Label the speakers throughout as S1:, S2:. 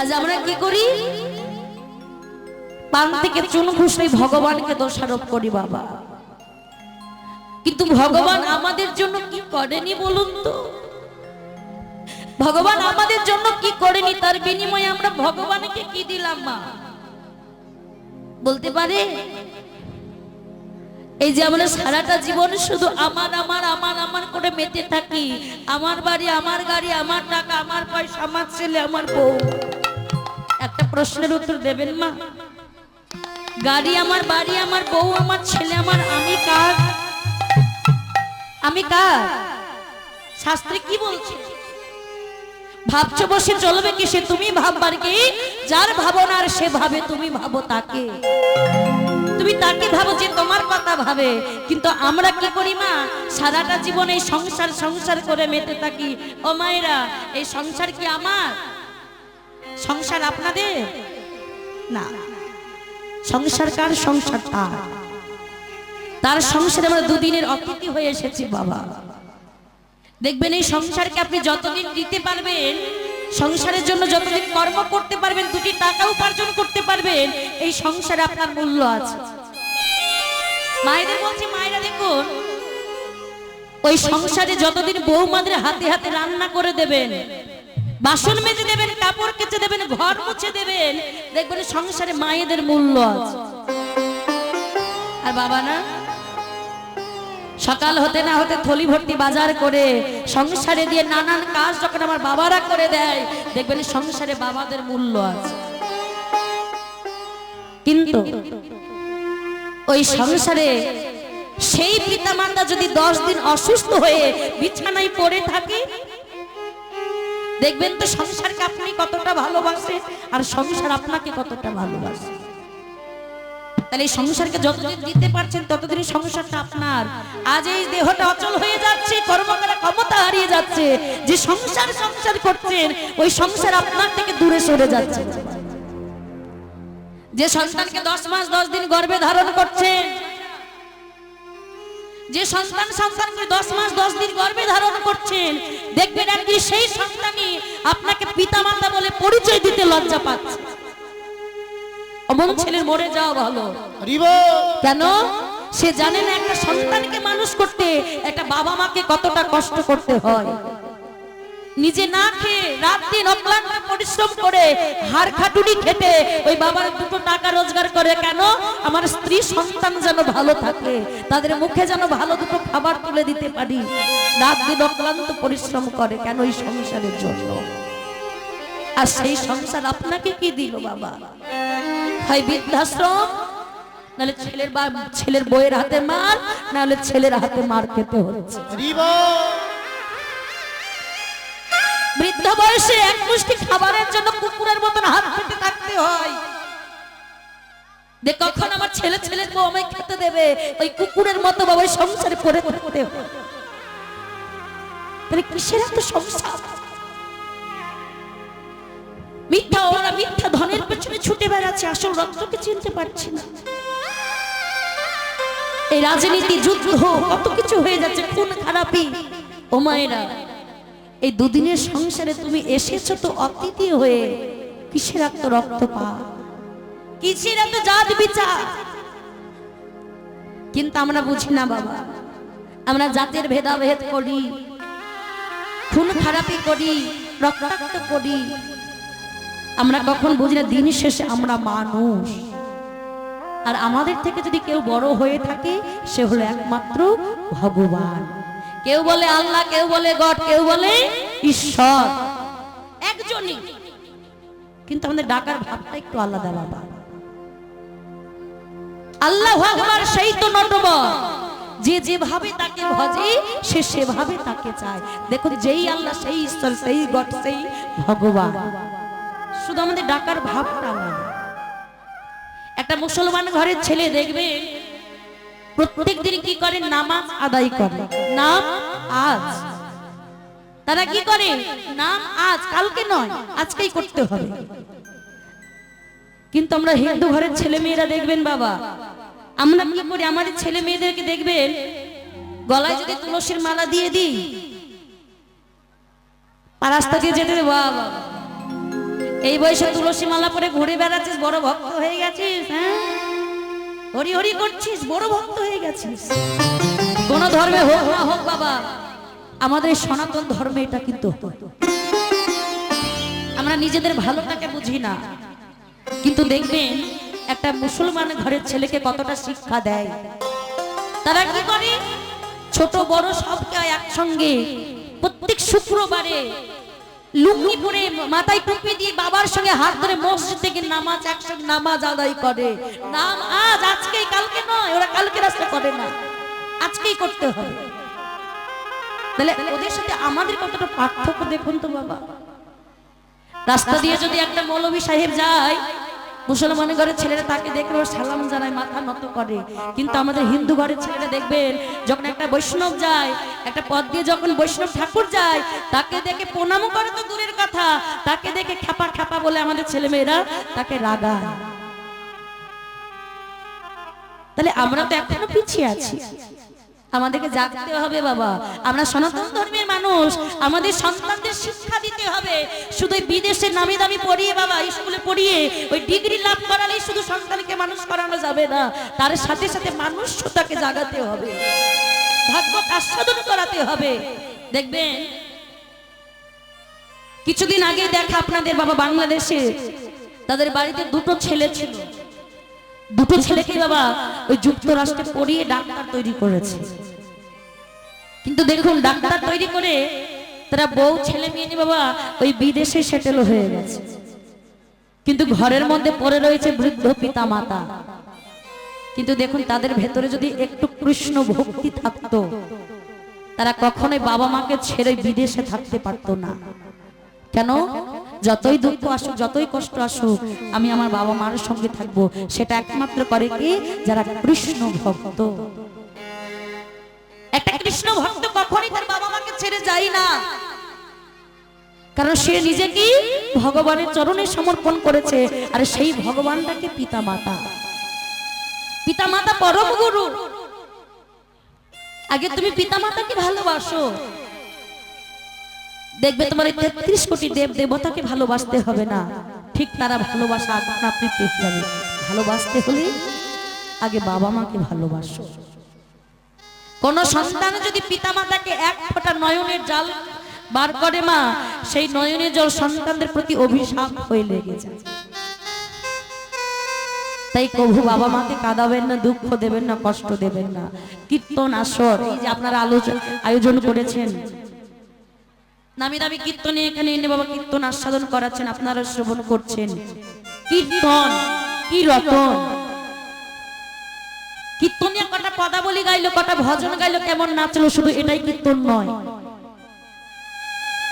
S1: আজ আমরা কি করি পান থেকে চুন ঘুষে ভগবানকে দোষারোপ করি বাবা কিন্তু ভগবান আমাদের জন্য কি করেনি বলুন তো ভগবান আমাদের জন্য কি করেনি তার বিনিময়ে আমরা ভগবানকে কি দিলাম মা বলতে পারে এই যে আমরা সারাটা জীবন শুধু আমার আমার আমার আমার করে মেতে থাকি আমার বাড়ি আমার গাড়ি আমার টাকা আমার পয়সা আমার ছেলে আমার বউ একটা প্রশ্নের উত্তর দেবেন মা গাড়ি আমার বাড়ি আমার বউ আমার ছেলে আমার আমি কার আমি কার শাস্ত্রে কি বলছে ভাবছ বসে চলবে কি সে তুমি ভাববার কি যার ভাবনার সে ভাবে তুমি ভাবো তাকে তুমি তাকে ভাবো যে তোমার কথা ভাবে কিন্তু আমরা কি করি মা সারাটা জীবন এই সংসার সংসার করে মেতে থাকি ও মায়েরা এই সংসার কি আমার সংসার আপনাদের না সংসার কার সংসার তার তার সংসারে আমরা দুদিনের অতিথি হয়ে এসেছি বাবা দেখবেন এই সংসারকে আপনি যতদিন দিতে পারবেন সংসারের জন্য যতদিন কর্ম করতে পারবেন দুটি টাকা উপার্জন করতে পারবেন এই সংসারে আপনার মূল্য আছে মায়েদের বলছি মায়েরা দেখুন ওই সংসারে যতদিন বৌমাদের হাতে হাতে রান্না করে দেবেন বাসন মেজে দেবেন কাপড় কেচে দেবেন ঘর মুছে দেবেন দেখবেন সংসারে মায়েদের মূল্য আছে আর বাবা না সকাল হতে না হতে থলি ভর্তি বাজার করে সংসারে দিয়ে নানান কাজ যখন আমার বাবারা করে দেয় দেখবেন সংসারে বাবাদের মূল্য আছে কিন্তু ওই সংসারে সেই মাতা যদি দশ দিন অসুস্থ হয়ে বিছানায় পড়ে থাকে দেখবেন তো সংসারকে আপনি কতটা ভালোবাসেন আর সংসার আপনাকে কতটা ভালোবাসে তাহলে এই সংসারকে যতদিন দিতে পারছেন ততদিন সংসারটা আপনার আজ এই দেহটা অচল হয়ে যাচ্ছে কর্মকারা ক্ষমতা হারিয়ে যাচ্ছে যে সংসার সংসার করছেন ওই সংসার আপনার থেকে দূরে সরে যাচ্ছে যে সন্তানকে দশ মাস দশ দিন গর্বে ধারণ করছেন যে সন্তান সন্তানকে দশ মাস দশ দিন গর্ভে ধারণ করছেন দেখবেন আর কি সেই সন্তানই আপনাকে পিতা মাতা বলে পরিচয় দিতে লজ্জা পাচ্ছে অমন ছেলের মরে যাওয়া ভালো কেন সে জানে না একটা সন্তানকে মানুষ করতে একটা বাবা মাকে কতটা কষ্ট করতে হয় নিজে না খেয়ে রাত দিন অক্লান্ত পরিশ্রম করে হার খাটুনি খেটে ওই বাবার দুটো টাকা রোজগার করে কেন আমার স্ত্রী সন্তান যেন ভালো থাকে তাদের মুখে যেন ভালো দুটো খাবার তুলে দিতে পারি রাত দিন অক্লান্ত পরিশ্রম করে কেন এই সংসারের জন্য আর সেই সংসার আপনাকে কি দিল বাবা হয় বৃদ্ধাশ্রম নাহলে ছেলের বা ছেলের বইয়ের হাতে মার নাহলে ছেলের হাতে মার খেতে হচ্ছে বৃদ্ধ বয়সে এক মুষ্টি খাবারের জন্য কুকুরের মতন হাত পেতে থাকতে হয় কখন আমার ছেলে ছেলে খেতে দেবে ওই কুকুরের মতো বাবা সংসারে কিসের সংসার মিথ্যা ওরা মিথ্যা ধনের পেছনে ছুটে বেড়াচ্ছে আসল রক্তকে চিনতে পারছি না এই রাজনীতি যুদ্ধ কত কিছু হয়ে যাচ্ছে কোন খারাপই ও মায়েরা এই দুদিনের সংসারে তুমি এসেছো তো অতিথি হয়ে কিসের এত পা কিসের এত জাত বিচার কিন্তু আমরা বুঝি না বাবা আমরা জাতের ভেদাভেদ করি খুন খারাপি করি রক্তাক্ত করি আমরা কখন বুঝি না দিন শেষে আমরা মানুষ আর আমাদের থেকে যদি কেউ বড় হয়ে থাকে সে হলো একমাত্র ভগবান কেউ বলে আল্লাহ কেউ বলে গড কেউ বলে ঈশ্বর একজনই কিন্তু আমাদের ডাকার ভাবটা একটু আলাদা বাবা আল্লাহ ভগবান সেই তো নটব যে যেভাবে তাকে ভজে সে সেভাবে তাকে চায় দেখো যেই আল্লাহ সেই ঈশ্বর সেই গড সেই ভগবান শুধু আমাদের ডাকার ভাবটা আলাদা একটা মুসলমান ঘরের ছেলে দেখবে প্রত্যেক দিন কি করে নামাজ আদায় করে নাম আজ তারা কি করে নাম আজ কালকে নয় আজকেই করতে হবে কিন্তু আমরা হিন্দু ঘরের ছেলে মেয়েরা দেখবেন বাবা আমরা কি করি আমাদের ছেলে মেয়েদেরকে দেখবেন গলায় যদি তুলসীর মালা দিয়ে দিই পারাস্তাকে দিয়ে যেতে বাবা এই বয়সে তুলসী মালা পরে ঘুরে বেড়াচ্ছিস বড় ভক্ত হয়ে গেছিস হ্যাঁ হরি হরি করছিস বড় ভক্ত হয়ে গেছিস কোন ধর্মে হোক না হোক বাবা আমাদের সনাতন ধর্মে এটা কিন্তু আমরা নিজেদের ভালোটাকে বুঝি না কিন্তু দেখবেন একটা মুসলমান ঘরের ছেলেকে কতটা শিক্ষা দেয় তারা কি করে ছোট বড় সবকে একসঙ্গে প্রত্যেক শুক্রবারে লুঙ্গি পরে মাথায় টুপি দিয়ে বাবার সঙ্গে হাত ধরে মসজিদ থেকে নামাজ একসঙ্গে নামাজ আদায় করে নাম আজ আজকে কালকে নয় ওরা কালকে রাস্তা করে না আজকেই করতে হবে তাহলে ওদের সাথে আমাদের কতটা পার্থক্য দেখুন তো বাবা রাস্তা দিয়ে যদি একটা মৌলবী সাহেব যায় মুসলমান ঘরের ছেলেরা তাকে দেখলো সালাম জানায় মাথা নত করে কিন্তু আমাদের হিন্দু ঘরের ছেলেরা দেখবেন যখন একটা বৈষ্ণব যায় একটা পদ দিয়ে যখন বৈষ্ণব ঠাকুর যায় তাকে দেখে প্রণাম করে তো দূরের কথা তাকে দেখে খ্যাপা খ্যাপা বলে আমাদের ছেলেমেয়েরা তাকে রাগা তাহলে আমরা তো এখনো পিছিয়ে আছি আমাদেরকে জাগতে হবে বাবা আমরা সনাতন ধর্মের মানুষ আমাদের সন্তানদের শিক্ষা দিতে হবে শুধু বিদেশে নামি দামি পড়িয়ে বাবা স্কুলে পড়িয়ে ওই ডিগ্রি লাভ করালেই শুধু সন্তানকে মানুষ করানো যাবে না তার সাথে সাথে মানুষ্যতাকে জাগাতে হবে ভাগ্য আস্বাদন করাতে হবে দেখবেন কিছুদিন আগে দেখা আপনাদের বাবা বাংলাদেশে তাদের বাড়িতে দুটো ছেলে ছিল দুটো ছেলেকে বাবা ওই যুক্তরাষ্ট্রে পড়িয়ে ডাক্তার তৈরি করেছে কিন্তু দেখুন ডাক্তার তৈরি করে তারা বউ ছেলে মেয়ে নি বাবা ওই বিদেশে সেটেল হয়ে গেছে কিন্তু ঘরের মধ্যে পড়ে রয়েছে বৃদ্ধ পিতা মাতা কিন্তু দেখুন তাদের ভেতরে যদি একটু কৃষ্ণ ভক্তি থাকত তারা কখনোই বাবা মাকে ছেড়ে বিদেশে থাকতে পারতো না কেন যতই দুঃখ আসুক যতই কষ্ট আসুক আমি আমার বাবা মার সঙ্গে থাকবো সেটা একমাত্র করে কি যারা কৃষ্ণ ভক্ত একটা কৃষ্ণ ভক্ত কখনই তার বাবা মাকে ছেড়ে যায় না কারণ সে কি ভগবানের চরণে সমর্পণ করেছে আর সেই ভগবানটাকে পিতা মাতা পিতা মাতা পরম গুরু আগে তুমি পিতা মাতাকে ভালোবাসো দেখবে তোমার তেত্রিশ কোটি দেব দেবতাকে ভালোবাসতে হবে না ঠিক তারা ভালোবাসা আপনি যাবে ভালোবাসতে হলে আগে বাবা মাকে ভালোবাসো কোন সন্তান যদি পিতা মাতাকে এক ফোটা নয়নের জাল বার করে মা সেই নয়নের জল সন্তানদের প্রতি অভিশাপ হয়ে লেগে যায় তাই কভু বাবা মাকে কাঁদাবেন না দুঃখ দেবেন না কষ্ট দেবেন না কীর্তন আসর এই যে আপনারা আলোচনা আয়োজন করেছেন নামি দামি কীর্তনে এখানে এনে বাবা কীর্তন আস্বাদন করাচ্ছেন আপনারা শ্রবণ করছেন কীর্তন কি রতন কীর্তনে পদাবলী গাইলো কটা ভজন গাইলো কেমন নাচলো শুধু এটাই কীর্তন নয়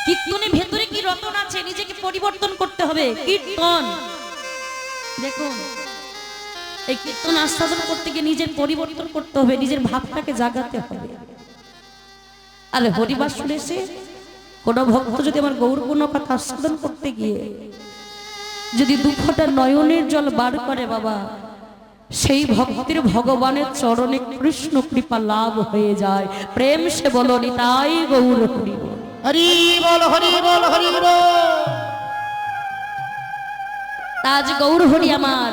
S1: কীর্তনে ভেতরে কি রতন আছে নিজেকে পরিবর্তন করতে হবে কীর্তন দেখুন এই কীর্তন আস্বাদন করতে গিয়ে নিজের পরিবর্তন করতে হবে নিজের ভাবটাকে জাগাতে হবে আরে হরিবার শুনেছে কোন ভক্ত যদি আমার গৌরপূর্ণ কথা আস্বাদন করতে গিয়ে যদি দুঃখটা নয়নের জল বার করে বাবা সেই ভক্তির ভগবানের চরণে কৃষ্ণ কৃপা লাভ হয়ে যায় প্রেম সে বল নিতাই গৌর হরি হরি বল হরি বল হরি তাজ গৌর হরি আমার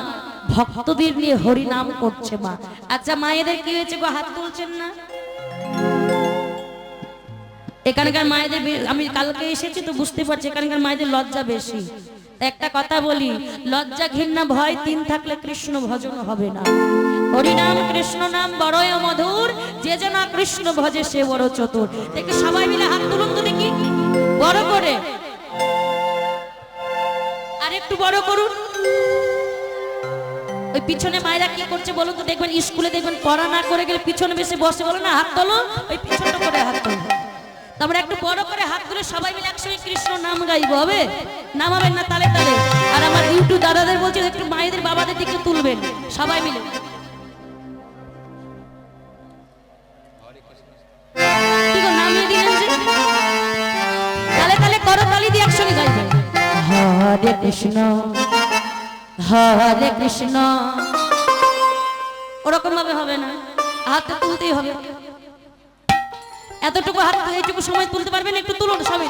S1: ভক্তদের নিয়ে হরি নাম করছে মা আচ্ছা মায়েদের কি হয়েছে গো হাত তুলছেন না এখানকার মায়েদের আমি কালকে এসেছি তো বুঝতে পারছি এখানকার মায়েদের লজ্জা বেশি একটা কথা বলি লজ্জা ঘৃণা ভয় তিন থাকলে কৃষ্ণ ভজন হবে না হরিনাম কৃষ্ণ নাম বড়ই মধুর যে যেন কৃষ্ণ ভজে সে বড় চতুর দেখে সবাই মিলে হাত তুলুন তো দেখি বড় করে আর একটু বড় করুন ওই পিছনে মায়েরা কি করছে বলুন তো দেখবেন স্কুলে দেখবেন পড়া না করে গেলে পিছনে বেশি বসে বলো না হাত তোলো ওই পিছনটা করে হাত তোলো তারপরে একটু বড় করে হাত তুলে সবাই অবশ্যই কৃষ্ণ নাম গাইব হবে নামাবেন না তালে তালে আর আমার ইউটিউব দাদাদের বলছে একটু মায়েদের বাবাদের দিকে তুলবেন সবাই মিলে হরে কৃষ্ণ হরে কৃষ্ণ ওরকম ভাবে হবে না হাতে তুলতেই হবে এতটুকু হাত এইটুকু সময় তুলতে পারবেন একটু তুলুন সবাই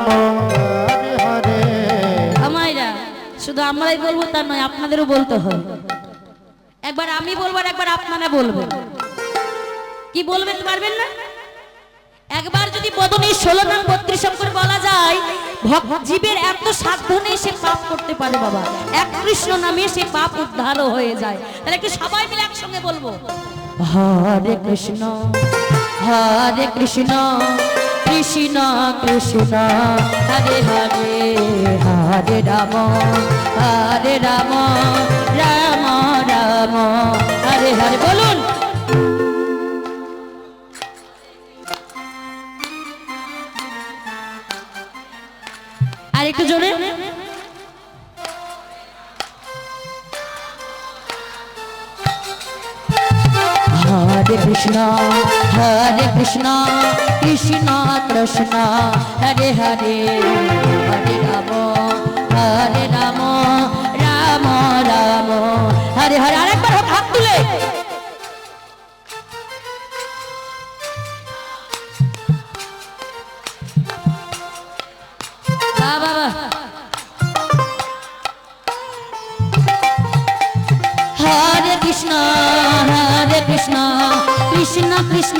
S1: শুধু আমরাই বলবো তা নয় আপনাদেরও বলতে হবে একবার আমি বলবো আর একবার আপনারা বলবেন কি বলবেন পারবেন না একবার যদি বদনের ষোলো নাম বত্রিশ করে বলা যায় জীবের এত সাধ্য নেই সে পাপ করতে পারে বাবা এক কৃষ্ণ নামে সে পাপ উদ্ধারও হয়ে যায় তাহলে একটু সবাই মিলে একসঙ্গে বলবো হরে কৃষ্ণ হরে কৃষ্ণ কৃষ্ণ কৃষ্ণ হরে হরে হরে রাম হরে রাম রাম রাম হরে হরে বলুন আর একটু জোরে হরে কৃষ্ণ হরে কৃষ্ণ কৃষ্ণ হরে হরে হরে রাম হরে রাম রাম রাম হরে হরে আরেকবার হাত তুলে হরে কৃষ্ণ হরে কৃষ্ণ কৃষ্ণ কৃষ্ণ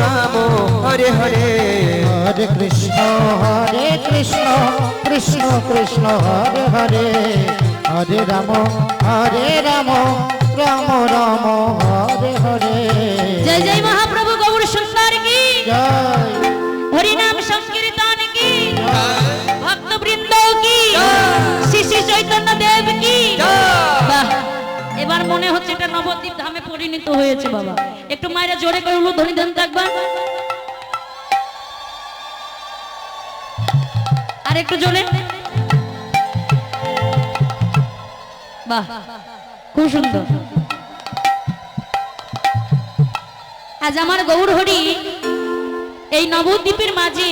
S1: রাম হরে হরে হরে কৃষ্ণ হরে কৃষ্ণ কৃষ্ণ কৃষ্ণ হরে হরে হরে রাম হরে রাম রাম রাম হরে হরে জয় জয় মহাপ্রভু গৌর সুন্দর কি জয় হরি নাম সংকীর্তন কি ভক্ত বৃন্দ কি শ্রী শ্রী চৈতন্য দেব কি জয় আমার মনে হচ্ছে এটা নবদ্বীপ ধামে পরিণত হয়েছে বাবা একটু মায়েরা জোরে করে উলুধ্বনি দেন দেখবেন আর একটু জোরে বাহ খুব সুন্দর আজ আমার গৌর হরি এই নবদ্বীপের মাঝে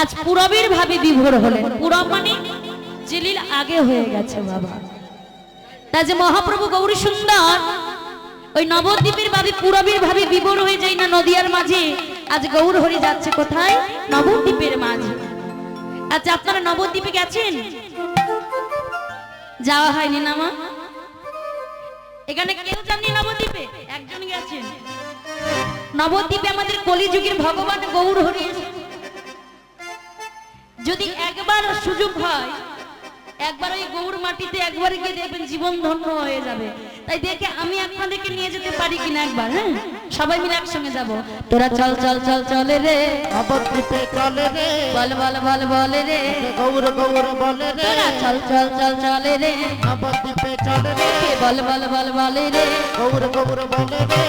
S1: আজ পুরবের ভাবে বিভোর হলেন পুরব মানে জেলিল আগে হয়ে গেছে বাবা যে মহাপ্রভু গৌরী সুন্দর ওই নবদ্বীপের ভাবে পুরবীর ভাবে বিবর হয়ে যায় না নদিয়ার মাঝে আজ গৌর হরি যাচ্ছে কোথায় নবদ্বীপের মাঝে আচ্ছা আপনারা নবদ্বীপে গেছেন যাওয়া হয়নি না মা এখানে কেউ জানি নবদ্বীপে একজন গেছেন নবদ্বীপে আমাদের কলিযুগের ভগবান গৌর হরি যদি একবার সুযোগ হয় একবার ওই গৌর মাটিতে একবার গিয়ে দেখবেন জীবন ধন্য হয়ে যাবে তাই দেখে আমি আপনাদেরকে নিয়ে যেতে পারি কিনা একবার হ্যাঁ সবাই মিলে একসঙ্গে যাব তোরা চল চল চল চলে রে অবদ্বীপে চলে রে বল বল বল বলে রে গৌর গৌর বলে রে তোরা চল চল চল চলে রে অবদ্বীপে চলে রে বল বল বল বলে রে গৌর গৌর বলে রে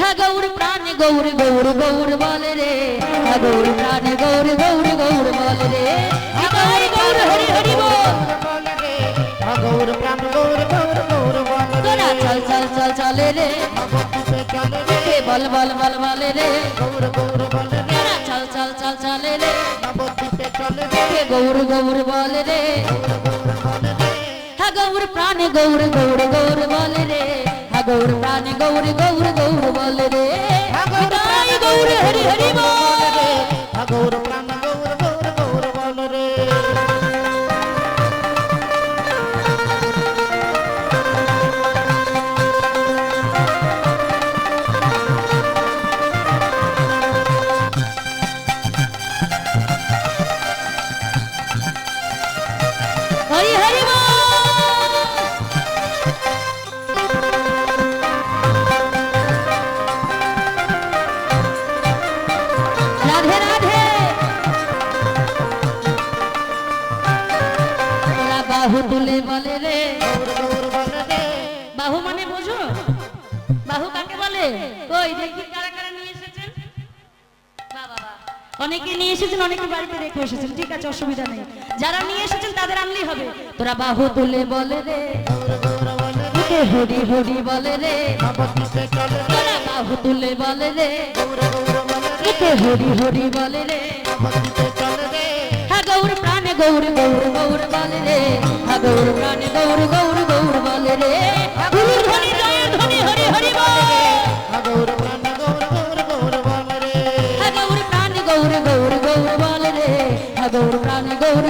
S1: হ্যাঁ গৌর প্রাণ গৌর গৌর গৌর বলে রে হ্যাঁ গৌর প্রাণ গৌর গৌর গৌর বলে রে গৌর গৌর হরি হরি বল গৌর প্রাণ গৌর গৌর গৌর বল তোরা চল চল চল চলে রে ভগবতীতে চলে রে বল বল বল বলে রে গৌর গৌর বল চল চল চল চলে রে ভগবতীতে চলে রে গৌর গৌর বল রে হা গৌর প্রাণ গৌর গৌর গৌর বল রে হা গৌর প্রাণ গৌর গৌর গৌর বল তুলে বলে রে বাহু মানে বোঝো বাহু কাকে বলে কই দেখি কারা কারা নিয়ে এসেছেন অনেকে নিয়ে এসেছেন অনেকে বাড়িতে রেখে এসেছেন ঠিক আছে অসুবিধা নেই যারা নিয়ে এসেছেন তাদের আনলেই হবে তোরা বাহু তুলে বলে রে হরি হরি বলে রে তোরা বাহু তুলে বলে রে হরি হরি বলে রে হ্যাঁ, গৌর প্রাণ গৌর গৌর গৌর বলে রে গৌর প্রাণে গৌর গৌর গৌর বল রে ঠাকুর ধনি জয় ধনি হরি হরি বল গৌর প্রাণে গৌর গৌর গৌর বল রে গৌর প্রাণে গৌর গৌর গৌর বল রে গৌর প্রাণে গৌর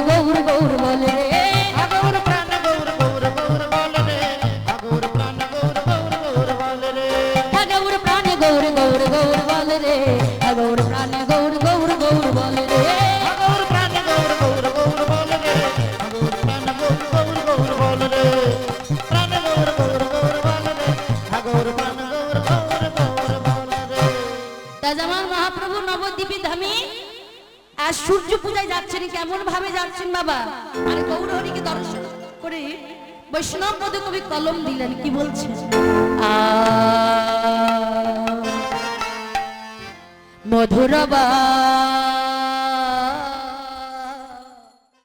S1: রামচন্দ্র বাবা আর গৌরহরিকে দর্শন করে বৈষ্ণব পদে কবি কলম দিলেন কি বলছেন মধুরবা